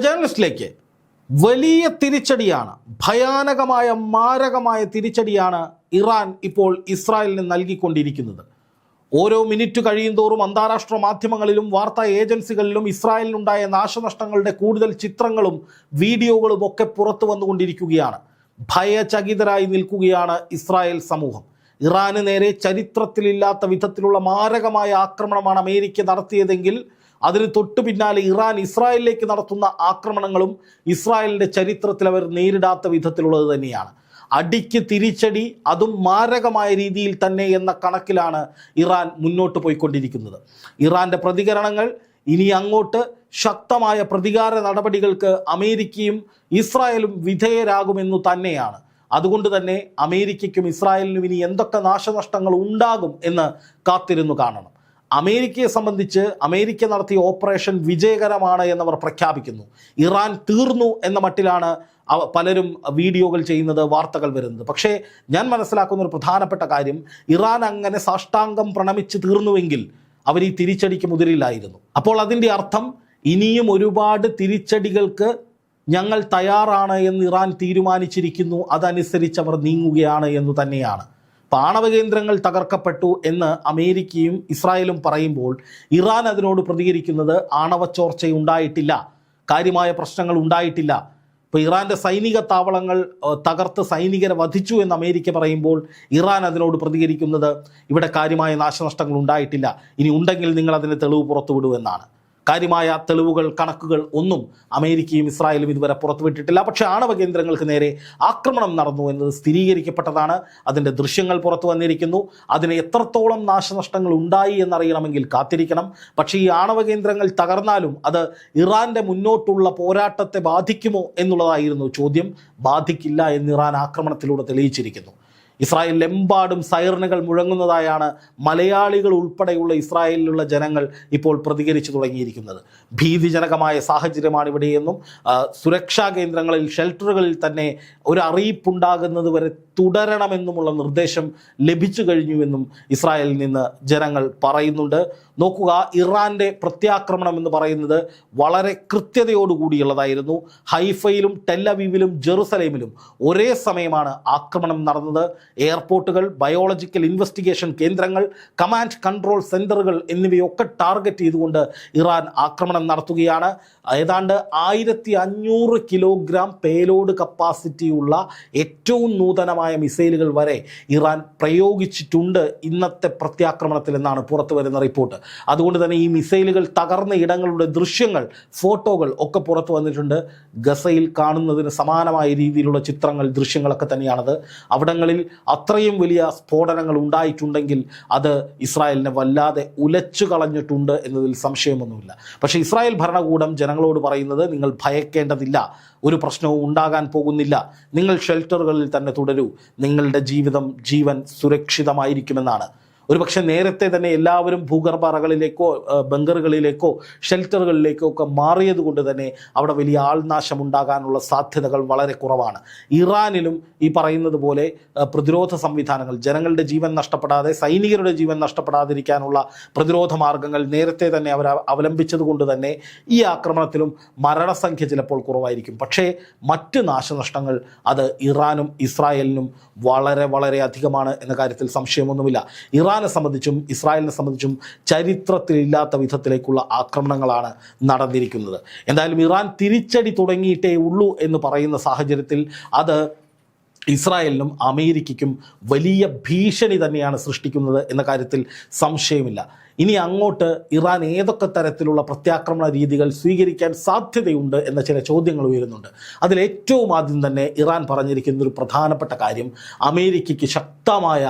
ജേർണലിസ്റ്റിലേക്ക്. വലിയ തിരിച്ചടിയാണ്. ഭയാനകമായ മാരകമായ തിരിച്ചടിയാണ് ഇറാൻ ഇപ്പോൾ ഇസ്രായേലിന് നൽകിക്കൊണ്ടിരിക്കുന്നത്. ഓരോ മിനിറ്റ് കഴിയുന്തോറും അന്താരാഷ്ട്ര മാധ്യമങ്ങളിലും വാർത്താ ഏജൻസികളിലും ഇസ്രായേലിനുണ്ടായ നാശനഷ്ടങ്ങളുടെ കൂടുതൽ ചിത്രങ്ങളും വീഡിയോകളും ഒക്കെ പുറത്തു വന്നുകൊണ്ടിരിക്കുകയാണ്. ഭയചകിതരായി നിൽക്കുകയാണ് ഇസ്രായേൽ സമൂഹം. ഇറാന് നേരെ ചരിത്രത്തിലില്ലാത്ത വിധത്തിലുള്ള മാരകമായ ആക്രമണമാണ് അമേരിക്ക നടത്തിയതെങ്കിൽ അതിന് തൊട്ടു പിന്നാലെ ഇറാൻ ഇസ്രായേലിലേക്ക് നടത്തുന്ന ആക്രമണങ്ങളും ഇസ്രായേലിന്റെ ചരിത്രത്തിൽ അവർ നേരിടാത്ത വിധത്തിലുള്ളത് തന്നെയാണ്. അടിക്ക് തിരിച്ചടി അതും മാരകമായ രീതിയിൽ തന്നെ എന്ന കണക്കിലാണ് ഇറാൻ മുന്നോട്ട് പോയിക്കൊണ്ടിരിക്കുന്നത്. ഇറാന്റെ പ്രതികരണങ്ങൾ ഇനി അങ്ങോട്ട് ശക്തമായ പ്രതികാര നടപടികൾക്ക് അമേരിക്കയും ഇസ്രായേലും വിധേയരാകുമെന്നു തന്നെയാണ്. അതുകൊണ്ട് തന്നെ അമേരിക്കയ്ക്കും ഇസ്രായേലിനും ഇനി എന്തൊക്കെ നാശനഷ്ടങ്ങൾ ഉണ്ടാകും എന്ന് കാത്തിരുന്നു കാണണം. അമേരിക്കയെ സംബന്ധിച്ച് അമേരിക്ക നടത്തിയ ഓപ്പറേഷൻ വിജയകരമാണ് എന്നവർ പ്രഖ്യാപിക്കുന്നു. ഇറാൻ തീർന്നു എന്ന മട്ടിലാണ് പലരും വീഡിയോകൾ ചെയ്യുന്നത് വാർത്തകൾ വരുന്നത്. പക്ഷേ ഞാൻ മനസ്സിലാക്കുന്ന ഒരു പ്രധാനപ്പെട്ട കാര്യം ഇറാൻ അങ്ങനെ സാഷ്ടാംഗം പ്രണമിച്ച് തീർന്നുവെങ്കിൽ അവർ ഈ തിരിച്ചടിക്ക് മുതിരില്ലായിരുന്നു. അപ്പോൾ അതിന്റെ അർത്ഥം ഇനിയും ഒരുപാട് തിരിച്ചടികൾക്ക് ഞങ്ങൾ തയ്യാറാണ് എന്ന് ഇറാൻ തീരുമാനിച്ചിരിക്കുന്നു. അതനുസരിച്ച് അവർ നീങ്ങുകയാണ് എന്ന് തന്നെയാണ്. പാണവ കേന്ദ്രങ്ങൾ തകർക്കപ്പെട്ടു എന്ന് അമേരിക്കയും ഇസ്രായേലും പറയുമ്പോൾ ഇറാൻ അതിനോട് പ്രതികരിക്കുന്നത് ആണവ ചോർച്ചയുണ്ടായിട്ടില്ല. കാര്യമായ പ്രശ്നങ്ങൾ ഉണ്ടായിട്ടില്ല. ഇപ്പോൾ ഇറാന്റെ സൈനിക താവളങ്ങൾ തകർത്ത് സൈനികരെ വധിച്ചു എന്ന് അമേരിക്ക പറയുമ്പോൾ ഇറാൻ അതിനോട് പ്രതികരിക്കുന്നത് ഇവിടെ കാര്യമായ നാശനഷ്ടങ്ങൾ ഉണ്ടായിട്ടില്ല. ഇനി ഉണ്ടെങ്കിൽ നിങ്ങൾ അതിന് തെളിവ് പുറത്തുവിടൂ എന്നാണ്. കാര്യമായ തെളിവുകൾ കണക്കുകൾ ഒന്നും അമേരിക്കയും ഇസ്രായേലും ഇതുവരെ പുറത്തുവിട്ടിട്ടില്ല. പക്ഷേ ആണവ കേന്ദ്രങ്ങൾക്ക് നേരെ ആക്രമണം നടന്നു എന്നത് സ്ഥിരീകരിക്കപ്പെട്ടതാണ്. അതിന്റെ ദൃശ്യങ്ങൾ പുറത്തു വന്നിരിക്കുന്നു. അതിന് എത്രത്തോളം നാശനഷ്ടങ്ങൾ ഉണ്ടായി എന്നറിയണമെങ്കിൽ കാത്തിരിക്കണം. പക്ഷേ ഈ ആണവ കേന്ദ്രങ്ങൾ തകർന്നാലും അത് ഇറാന്റെ മുന്നോട്ടുള്ള പോരാട്ടത്തെ ബാധിക്കുമോ എന്നുള്ളതായിരുന്നു ചോദ്യം. ബാധിക്കില്ല എന്ന് ഇറാൻ ആക്രമണത്തിലൂടെ തെളിയിച്ചിരിക്കുന്നു. ഇസ്രായേലിലെമ്പാടും സൈറനുകൾ മുഴങ്ങുന്നതായാണ് മലയാളികൾ ഉൾപ്പെടെയുള്ള ഇസ്രായേലിലുള്ള ജനങ്ങൾ ഇപ്പോൾ പ്രതികരിച്ചു തുടങ്ങിയിരിക്കുന്നത്. ഭീതിജനകമായ സാഹചര്യമാണ് ഇവിടെയെന്നും സുരക്ഷാ കേന്ദ്രങ്ങളിൽ ഷെൽട്ടറുകളിൽ തന്നെ ഒരു അറിയിപ്പുണ്ടാകുന്നത് വരെ തുടരണമെന്നുമുള്ള നിർദ്ദേശം ലഭിച്ചു കഴിഞ്ഞുവെന്നും ഇസ്രായേലിൽ നിന്ന് ജനങ്ങൾ പറയുന്നുണ്ട്. നോക്കുക ഇറാന്റെ പ്രത്യാക്രമണം എന്ന് പറയുന്നത് വളരെ കൃത്യതയോടുകൂടിയുള്ളതായിരുന്നു. ഹൈഫയിലും ടെല്ലവീവിലും ജെറുസലേമിലും ഒരേ സമയമാണ് ആക്രമണം നടന്നത്. എയർപോർട്ടുകൾ ബയോളജിക്കൽ ഇൻവെസ്റ്റിഗേഷൻ കേന്ദ്രങ്ങൾ കമാൻഡ് കൺട്രോൾ സെന്ററുകൾ എന്നിവയൊക്കെ ടാർഗറ്റ് ചെയ്തുകൊണ്ട് ഇറാൻ ആക്രമണം നടത്തുകയാണ്. ഏതാണ്ട് ആയിരത്തി അഞ്ഞൂറ് കിലോഗ്രാം പേലോഡ് കപ്പാസിറ്റിയുള്ള ഏറ്റവും നൂതനമായ മിസൈലുകൾ വരെ ഇറാൻ പ്രയോഗിച്ചിട്ടുണ്ട് ഇന്നത്തെ പ്രത്യാക്രമണത്തിൽ എന്നാണ് പുറത്തു വരുന്ന റിപ്പോർട്ട്. അതുകൊണ്ട് തന്നെ ഈ മിസൈലുകൾ തകർന്ന ഇടങ്ങളുടെ ദൃശ്യങ്ങൾ ഫോട്ടോകൾ ഒക്കെ പുറത്തു വന്നിട്ടുണ്ട്. ഗസയിൽ കാണുന്നതിന് സമാനമായ രീതിയിലുള്ള ചിത്രങ്ങൾ ദൃശ്യങ്ങളൊക്കെ തന്നെയാണത്. അവിടങ്ങളിൽ അത്രയും വലിയ സ്ഫോടനങ്ങൾ ഉണ്ടായിട്ടുണ്ടെങ്കിൽ അത് ഇസ്രായേലിനെ വല്ലാതെ ഉലച്ചു കളഞ്ഞിട്ടുണ്ട് എന്നതിൽ സംശയമൊന്നുമില്ല. പക്ഷേ ഇസ്രായേൽ ഭരണകൂടം ജനങ്ങളോട് പറയുന്നത് നിങ്ങൾ ഭയക്കേണ്ടതില്ല ഒരു പ്രശ്നവും ഉണ്ടാകാൻ പോകുന്നില്ല. നിങ്ങൾ ഷെൽട്ടറുകളിൽ തന്നെ തുടരൂ. നിങ്ങളുടെ ജീവിതം ജീവൻ സുരക്ഷിതമായിരിക്കുമെന്നാണ്. ഒരുപക്ഷെ നേരത്തെ തന്നെ എല്ലാവരും ഭൂഗർഭ അറകളിലേക്കോ ബങ്കറുകളിലേക്കോ ഷെൽട്ടറുകളിലേക്കോ ഒക്കെ മാറിയത് കൊണ്ട് തന്നെ അവിടെ വലിയ ആൾനാശം ഉണ്ടാകാനുള്ള സാധ്യതകൾ വളരെ കുറവാണ്. ഇറാനിലും ഈ പറയുന്നത് പോലെ പ്രതിരോധ സംവിധാനങ്ങൾ ജനങ്ങളുടെ ജീവൻ നഷ്ടപ്പെടാതെ സൈനികരുടെ ജീവൻ നഷ്ടപ്പെടാതിരിക്കാനുള്ള പ്രതിരോധ മാർഗങ്ങൾ നേരത്തെ തന്നെ അവർ അവലംബിച്ചത് കൊണ്ട് തന്നെ ഈ ആക്രമണത്തിലും മരണസംഖ്യ ചിലപ്പോൾ കുറവായിരിക്കും. പക്ഷേ മറ്റ് നാശനഷ്ടങ്ങൾ അത് ഇറാനും ഇസ്രായേലിനും വളരെ വളരെ അധികമാണ് എന്ന കാര്യത്തിൽ സംശയമൊന്നുമില്ല. ഇറാനെ സംബന്ധിച്ചും ഇസ്രായേലിനെ സംബന്ധിച്ചും ചരിത്രത്തിലില്ലാത്ത വിധത്തിലേക്കുള്ള ആക്രമണങ്ങളാണ് നടന്നിരിക്കുന്നത്. എന്തായാലും ഇറാൻ തിരിച്ചടി തുടങ്ങിയിട്ടേ ഉള്ളൂ എന്ന് പറയുന്ന സാഹചര്യത്തിൽ അത് ഇസ്രായേലിനും അമേരിക്കയ്ക്കും വലിയ ഭീഷണി തന്നെയാണ് സൃഷ്ടിക്കുന്നത് എന്ന കാര്യത്തിൽ സംശയമില്ല. ഇനി അങ്ങോട്ട് ഇറാൻ ഏതൊക്കെ തരത്തിലുള്ള പ്രത്യാക്രമണ രീതികൾ സ്വീകരിക്കാൻ സാധ്യതയുണ്ട് എന്ന ചില ചോദ്യങ്ങൾ ഉയരുന്നുണ്ട്. അതിൽ ഏറ്റവും ആദ്യം തന്നെ ഇറാൻ പറഞ്ഞിരിക്കുന്ന ഒരു പ്രധാനപ്പെട്ട കാര്യം അമേരിക്കയ്ക്ക് ശക്തമായ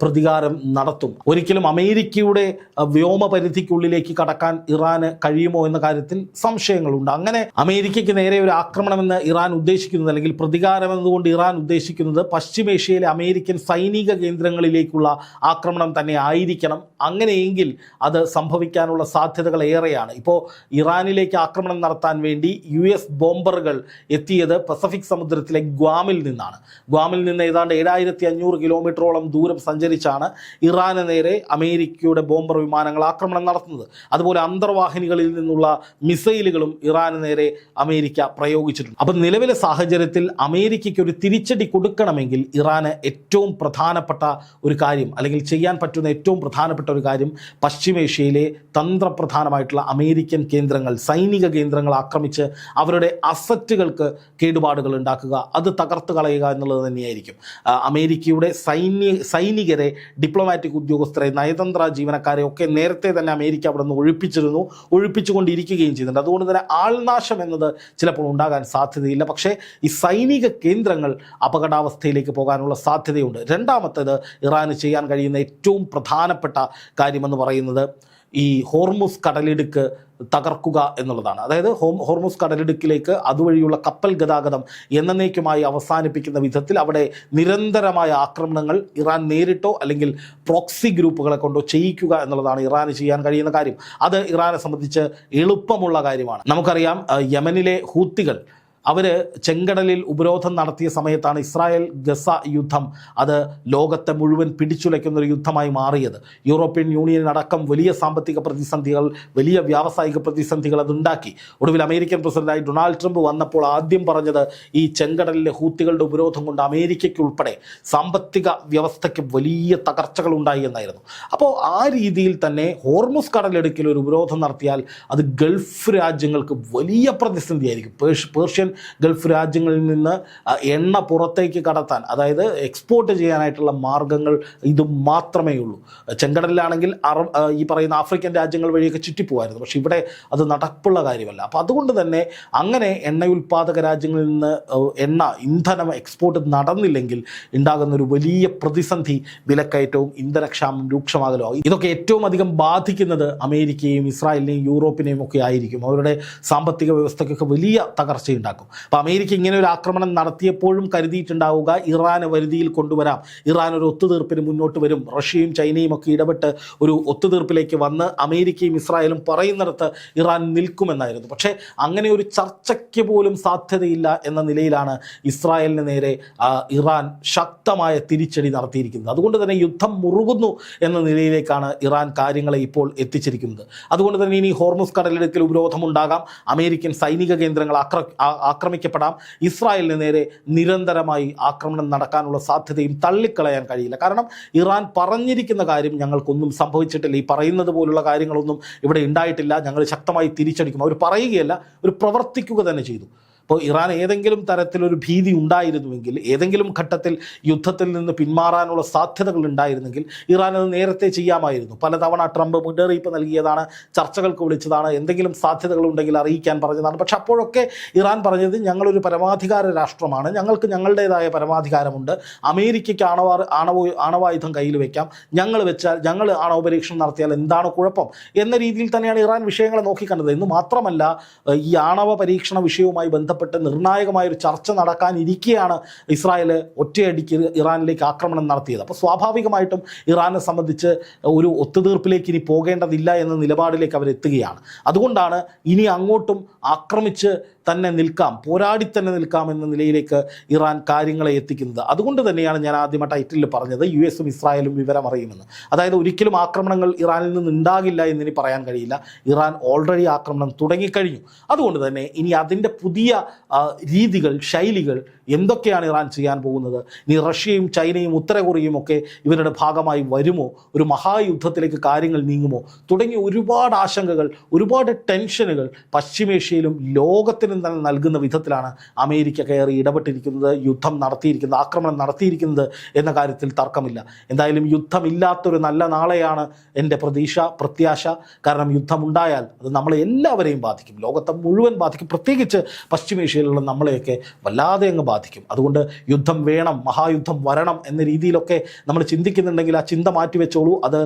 പ്രതികാരം നടത്തും. ഒരിക്കലും അമേരിക്കയുടെ വ്യോമ വ്യോമപരിധിക്കുള്ളിലേക്ക് കടക്കാൻ ഇറാന് കഴിയുമോ എന്ന കാര്യത്തിൽ സംശയങ്ങളുണ്ട്. അങ്ങനെ അമേരിക്കയ്ക്ക് നേരെ ഒരു ആക്രമണമെന്ന് ഇറാൻ ഉദ്ദേശിക്കുന്നത് അല്ലെങ്കിൽ പ്രതികാരം എന്നതുകൊണ്ട് ഇറാൻ ഉദ്ദേശിക്കുന്നത് പശ്ചിമേഷ്യയിലെ അമേരിക്കൻ സൈനിക കേന്ദ്രങ്ങളിലേക്കുള്ള ആക്രമണം തന്നെ ആയിരിക്കണം. അങ്ങനെയെങ്കിൽ അത് സംഭവിക്കാനുള്ള സാധ്യതകൾ ഏറെയാണ്. ഇപ്പോൾ ഇറാനിലേക്ക് ആക്രമണം നടത്താൻ വേണ്ടി യു എസ് ബോംബറുകൾ എത്തിയത് പസഫിക് സമുദ്രത്തിലെ ഗ്വാമിൽ നിന്നാണ്. ഗ്വാമിൽ നിന്ന് ഏതാണ്ട് ഏഴായിരത്തി അഞ്ഞൂറ് കിലോമീറ്ററോളം ദൂരം സഞ്ചരിച്ചാണ് ഇറാന് നേരെ അമേരിക്കയുടെ ബോംബർ വിമാനങ്ങൾ ആക്രമണം നടത്തുന്നത്. അതുപോലെ അന്തർവാഹിനികളിൽ നിന്നുള്ള മിസൈലുകളും ഇറാന് നേരെ അമേരിക്ക പ്രയോഗിച്ചിട്ടുണ്ട്. അപ്പം നിലവിലെ സാഹചര്യത്തിൽ അമേരിക്കയ്ക്ക് ഒരു തിരിച്ചടി കൊടുക്കണമെങ്കിൽ ഇറാന് ഏറ്റവും പ്രധാനപ്പെട്ട ഒരു കാര്യം അല്ലെങ്കിൽ ചെയ്യാൻ പറ്റുന്ന ഏറ്റവും പ്രധാനപ്പെട്ട ഒരു കാര്യം പശ്ചിമേഷ്യയിലെ തന്ത്രപ്രധാനമായിട്ടുള്ള അമേരിക്കൻ കേന്ദ്രങ്ങൾ സൈനിക കേന്ദ്രങ്ങൾ ആക്രമിച്ച് അവരുടെ അസറ്റുകൾക്ക് കേടുപാടുകൾ ഉണ്ടാക്കുക അത് തകർത്ത് കളയുക എന്നുള്ളത് തന്നെയായിരിക്കും. അമേരിക്കയുടെ സൈന്യ സൈനികരെ ഡിപ്ലോമാറ്റിക് ഉദ്യോഗസ്ഥരെ നയതന്ത്ര ജീവനക്കാരെ ഒക്കെ നേരത്തെ തന്നെ അമേരിക്ക അവിടെ നിന്ന് ഒഴിപ്പിച്ചിരുന്നു. ഒഴിപ്പിച്ചുകൊണ്ടിരിക്കുകയും ചെയ്യുന്നുണ്ട്. അതുകൊണ്ട് തന്നെ ആൾനാശം എന്നത് ചിലപ്പോൾ ഉണ്ടാകാൻ സാധ്യതയില്ല. പക്ഷേ ഈ സൈനിക കേന്ദ്രങ്ങൾ അപകടാവസ്ഥയിലേക്ക് പോകാനുള്ള സാധ്യതയുണ്ട്. രണ്ടാമത്തേത് ഇറാന് ചെയ്യാൻ കഴിയുന്ന ഏറ്റവും പ്രധാനപ്പെട്ട കാര്യമെന്ന് പറയുന്നത് ഈ ഹോർമുസ് കടലിടുക്ക് തകർക്കുക എന്നുള്ളതാണ്. അതായത് ഹോം ഹോർമുസ് കടലിടുക്കിലേക്ക് അതുവഴിയുള്ള കപ്പൽ ഗതാഗതം എന്നേക്കുമായി അവസാനിപ്പിക്കുന്ന വിധത്തിൽ അവിടെ നിരന്തരമായ ആക്രമണങ്ങൾ ഇറാൻ നേരിട്ടോ അല്ലെങ്കിൽ പ്രോക്സി ഗ്രൂപ്പുകളെ കൊണ്ടോ ചെയ്യിക്കുക എന്നുള്ളതാണ് ഇറാന് ചെയ്യാൻ കഴിയുന്ന കാര്യം. അത് ഇറാനെ സംബന്ധിച്ച് എളുപ്പമുള്ള കാര്യമാണ്. നമുക്കറിയാം യമനിലെ ഹൂത്തികൾ അവർ ചെങ്കടലിൽ ഉപരോധം നടത്തിയ സമയത്താണ് ഇസ്രായേൽ ഗസ യുദ്ധം അത് ലോകത്തെ മുഴുവൻ പിടിച്ചുലയ്ക്കുന്ന ഒരു യുദ്ധമായി മാറിയത്. യൂറോപ്യൻ യൂണിയനടക്കം വലിയ സാമ്പത്തിക പ്രതിസന്ധികൾ വലിയ വ്യാവസായിക പ്രതിസന്ധികൾ അതുണ്ടാക്കി. ഒടുവിൽ അമേരിക്കൻ പ്രസിഡന്റായി ഡൊണാൾഡ് ട്രംപ് വന്നപ്പോൾ ആദ്യം പറഞ്ഞത് ഈ ചെങ്കടലിലെ ഹൂത്തികളുടെ ഉപരോധം കൊണ്ട് അമേരിക്കയ്ക്കുൾപ്പെടെ സാമ്പത്തിക വ്യവസ്ഥയ്ക്ക് വലിയ തകർച്ചകൾ ഉണ്ടായി എന്നായിരുന്നു. അപ്പോൾ ആ രീതിയിൽ തന്നെ ഹോർമുസ് കടലിടുക്കിൽ ഒരു ഉപരോധം നടത്തിയാൽ അത് ഗൾഫ് രാജ്യങ്ങൾക്ക് വലിയ പ്രതിസന്ധിയായിരിക്കും. പേർഷ്യൻ ഗൾഫ് രാജ്യങ്ങളിൽ നിന്ന് എണ്ണ പുറത്തേക്ക് കടത്താൻ അതായത് എക്സ്പോർട്ട് ചെയ്യാനായിട്ടുള്ള മാർഗങ്ങൾ ഇത് മാത്രമേ ഉള്ളൂ. ചെങ്കടലിലാണെങ്കിൽ അറ ഈ പറയുന്ന ആഫ്രിക്കൻ രാജ്യങ്ങൾ വഴിയൊക്കെ ചുറ്റിപ്പോകായിരുന്നു പക്ഷേ ഇവിടെ അത് നടപ്പുള്ള കാര്യമല്ല. അപ്പോൾ അതുകൊണ്ട് തന്നെ അങ്ങനെ എണ്ണ ഉൽപ്പാദക രാജ്യങ്ങളിൽ നിന്ന് എണ്ണ ഇന്ധനം എക്സ്പോർട്ട് നടന്നില്ലെങ്കിൽ ഉണ്ടാകുന്ന ഒരു വലിയ പ്രതിസന്ധി വിലക്കയറ്റവും ഇന്ധനക്ഷാമം രൂക്ഷമാകലോ ഇതൊക്കെ ഏറ്റവും അധികം ബാധിക്കുന്നത് അമേരിക്കയും ഇസ്രായേലിനെയും യൂറോപ്പിനെയും ഒക്കെ ആയിരിക്കും. അവരുടെ സാമ്പത്തിക വ്യവസ്ഥയ്ക്കൊക്കെ വലിയ തകർച്ചയുണ്ടാക്കും. അപ്പോൾ അമേരിക്ക ഇങ്ങനെ ഒരു ആക്രമണം നടത്തിയപ്പോഴും കരുതിയിട്ടുണ്ടാവുക ഇറാന് വരുതിയിൽ കൊണ്ടുവരാം. ഇറാൻ ഒരു ഒത്തുതീർപ്പിന് മുന്നോട്ട് വരും. റഷ്യയും ചൈനയും ഒക്കെ ഇടപെട്ട് ഒരു ഒത്തുതീർപ്പിലേക്ക് വന്ന് അമേരിക്കയും ഇസ്രായേലും പറയുന്നിടത്ത് ഇറാൻ നിൽക്കുമെന്നായിരുന്നു. പക്ഷേ അങ്ങനെ ഒരു ചർച്ചയ്ക്ക് പോലും സാധ്യതയില്ല എന്ന നിലയിലാണ് ഇസ്രായേലിന് നേരെ ഇറാൻ ശക്തമായ തിരിച്ചടി നടത്തിയിരിക്കുന്നത്. അതുകൊണ്ട് തന്നെ യുദ്ധം മുറുകുന്നു എന്ന നിലയിലേക്കാണ് ഇറാൻ കാര്യങ്ങളെ ഇപ്പോൾ എത്തിച്ചിരിക്കുന്നത്. അതുകൊണ്ട് തന്നെ ഇനി ഹോർമുസ് കടലിടുക്കിൽ ഉപരോധമുണ്ടാകാം. അമേരിക്കൻ സൈനിക കേന്ദ്രങ്ങൾ ആക്ര ആക്രമിക്കപ്പെടാം. ഇസ്രായേലിന് നേരെ നിരന്തരമായി ആക്രമണം നടക്കാനുള്ള സാധ്യതയും തള്ളിക്കളയാൻ കഴിയില്ല. കാരണം ഇറാൻ പറഞ്ഞിരിക്കുന്ന കാര്യം ഞങ്ങൾക്കൊന്നും സംഭവിച്ചിട്ടില്ല. ഈ പറയുന്നത് പോലുള്ള കാര്യങ്ങളൊന്നും ഇവിടെ ഉണ്ടായിട്ടില്ല. ഞങ്ങൾ ശക്തമായി തിരിച്ചടിക്കും. അവർ പറയുകയല്ല ഒരു പ്രവർത്തിക്കുക തന്നെ ചെയ്തു. അപ്പോൾ ഇറാൻ ഏതെങ്കിലും തരത്തിലൊരു ഭീതി ഉണ്ടായിരുന്നുവെങ്കിൽ ഏതെങ്കിലും ഘട്ടത്തിൽ യുദ്ധത്തിൽ നിന്ന് പിന്മാറാനുള്ള സാധ്യതകൾ ഉണ്ടായിരുന്നെങ്കിൽ ഇറാൻ അത് നേരത്തെ ചെയ്യാമായിരുന്നു. പലതവണ ട്രംപ് മുന്നറിയിപ്പ് നൽകിയതാണ് ചർച്ചകൾക്ക് വിളിച്ചതാണ് എന്തെങ്കിലും സാധ്യതകൾ ഉണ്ടെങ്കിൽ അറിയിക്കാൻ പറഞ്ഞതാണ്. പക്ഷെ അപ്പോഴൊക്കെ ഇറാൻ പറഞ്ഞത് ഞങ്ങളൊരു പരമാധികാര രാഷ്ട്രമാണ് ഞങ്ങൾക്ക് ഞങ്ങളുടേതായ പരമാധികാരമുണ്ട് അമേരിക്കയ്ക്ക് ആണവ ആണവ ആണവായുധം കയ്യിൽ വയ്ക്കാം ഞങ്ങൾ വെച്ചാൽ ഞങ്ങൾ ആണവ പരീക്ഷണം നടത്തിയാൽ എന്താണ് കുഴപ്പം എന്ന രീതിയിൽ തന്നെയാണ് ഇറാൻ വിഷയങ്ങളെ നോക്കിക്കണ്ടത്. എന്ന് മാത്രമല്ല ഈ ആണവ പരീക്ഷണ വിഷയവുമായി ബന്ധപ്പെട്ട് നിർണായകമായ ഒരു ചർച്ച നടക്കാനിരിക്കെയാണ് ഇസ്രായേൽ ഒറ്റയടിക്ക് ഇറാനിലേക്ക് ആക്രമണം നടത്തിയത്. അപ്പോൾ സ്വാഭാവികമായിട്ടും ഇറാനെ സംബന്ധിച്ച് ഒരു ഒത്തുതീർപ്പിലേക്ക് ഇനി പോകേണ്ടതില്ല എന്ന നിലപാടിലേക്ക് അവരെത്തുകയാണ്. അതുകൊണ്ടാണ് ഇനി അങ്ങോട്ടും ആക്രമിച്ച് തന്നെ നിൽക്കാം പോരാടി തന്നെ നിൽക്കാം എന്ന നിലയിലേക്ക് ഇറാൻ കാര്യങ്ങളെ എത്തിക്കുന്നത്. അതുകൊണ്ട് തന്നെയാണ് ഞാൻ ആദ്യം ടൈറ്റിൽ ടൈറ്റിലിൽ പറഞ്ഞത് യു എസും ഇസ്രായേലും വിവരം അറിയുമെന്ന്. അതായത് ഒരിക്കലും ആക്രമണങ്ങൾ ഇറാനിൽ നിന്ന് ഉണ്ടാകില്ല എന്നിനി പറയാൻ കഴിയില്ല. ഇറാൻ ഓൾറെഡി ആക്രമണം തുടങ്ങിക്കഴിഞ്ഞു. അതുകൊണ്ട് തന്നെ ഇനി അതിന്റെ പുതിയ രീതികൾ ശൈലികൾ എന്തൊക്കെയാണ് ഇറാൻ ചെയ്യാൻ പോകുന്നത്? ഇനി റഷ്യയും ചൈനയും ഉത്തര കൊറിയയും ഒക്കെ ഇവരുടെ ഭാഗമായി വരുമോ? ഒരു മഹായുദ്ധത്തിലേക്ക് കാര്യങ്ങൾ നീങ്ങുമോ? തുടങ്ങിയ ഒരുപാട് ആശങ്കകൾ ഒരുപാട് ടെൻഷനുകൾ പശ്ചിമേഷ്യയിലും ലോകത്തിനും തന്നെ നൽകുന്ന വിധത്തിലാണ് അമേരിക്ക കയറി ഇടപെട്ടിരിക്കുന്നത് യുദ്ധം നടത്തിയിരിക്കുന്നത് ആക്രമണം നടത്തിയിരിക്കുന്നത് എന്ന കാര്യത്തിൽ തർക്കമില്ല. എന്തായാലും യുദ്ധമില്ലാത്തൊരു നല്ല നാളെയാണ് എന്റെ പ്രതീക്ഷ പ്രത്യാശ. കാരണം യുദ്ധമുണ്ടായാൽ അത് നമ്മളെ എല്ലാവരെയും ബാധിക്കും. ലോകത്തെ മുഴുവൻ ബാധിക്കും. പ്രത്യേകിച്ച് പശ്ചിമേഷ്യയിലുള്ള നമ്മളെയൊക്കെ വല്ലാതെ അങ്ങ് ബാധിക്കും. അതുകൊണ്ട് യുദ്ധം വേണം മഹായുദ്ധം വരണം എന്ന രീതിയിലൊക്കെ നമ്മൾ ചിന്തിക്കുന്നുണ്ടെങ്കിൽ ആ ചിന്ത മാറ്റിവെച്ചോളൂ. അത്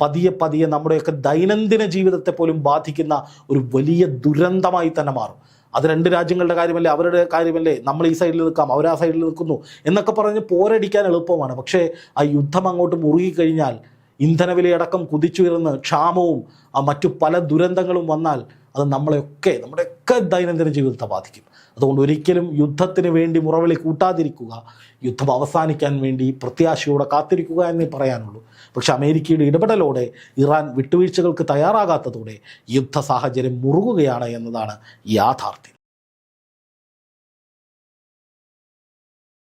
പതിയെ പതിയെ നമ്മുടെയൊക്കെ ദൈനംദിന ജീവിതത്തെ പോലും ബാധിക്കുന്ന ഒരു വലിയ ദുരന്തമായി തന്നെ മാറും. അത് രണ്ട് രാജ്യങ്ങളുടെ കാര്യമല്ലേ അവരുടെ കാര്യമല്ലേ നമ്മൾ ഈ സൈഡിൽ നിൽക്കാം അവർ ആ സൈഡിൽ നിൽക്കുന്നു എന്നൊക്കെ പറഞ്ഞ് പോരടിക്കാൻ എളുപ്പമാണ്. പക്ഷേ ആ യുദ്ധം അങ്ങോട്ട് മുറുകിക്കഴിഞ്ഞാൽ ഇന്ധനവിലയടക്കം കുതിച്ചുയർന്ന് ക്ഷാമവും മറ്റു പല ദുരന്തങ്ങളും വന്നാൽ അത് നമ്മളെയൊക്കെ നമ്മുടെയൊക്കെ ദൈനംദിന ജീവിതത്തെ ബാധിക്കും. അതുകൊണ്ട് ഒരിക്കലും യുദ്ധത്തിന് വേണ്ടി മുറവിളി കൂട്ടാതിരിക്കുക യുദ്ധം അവസാനിക്കാൻ വേണ്ടി പ്രത്യാശയോടെ കാത്തിരിക്കുക എന്നേ പറയാനുള്ളൂ. പക്ഷേ അമേരിക്കയുടെ ഇടപെടലോടെ ഇറാൻ വിട്ടുവീഴ്ചകൾക്ക് തയ്യാറാകാത്തതോടെ യുദ്ധ സാഹചര്യം മുറുകുകയാണ് എന്നതാണ് യാഥാർത്ഥ്യം.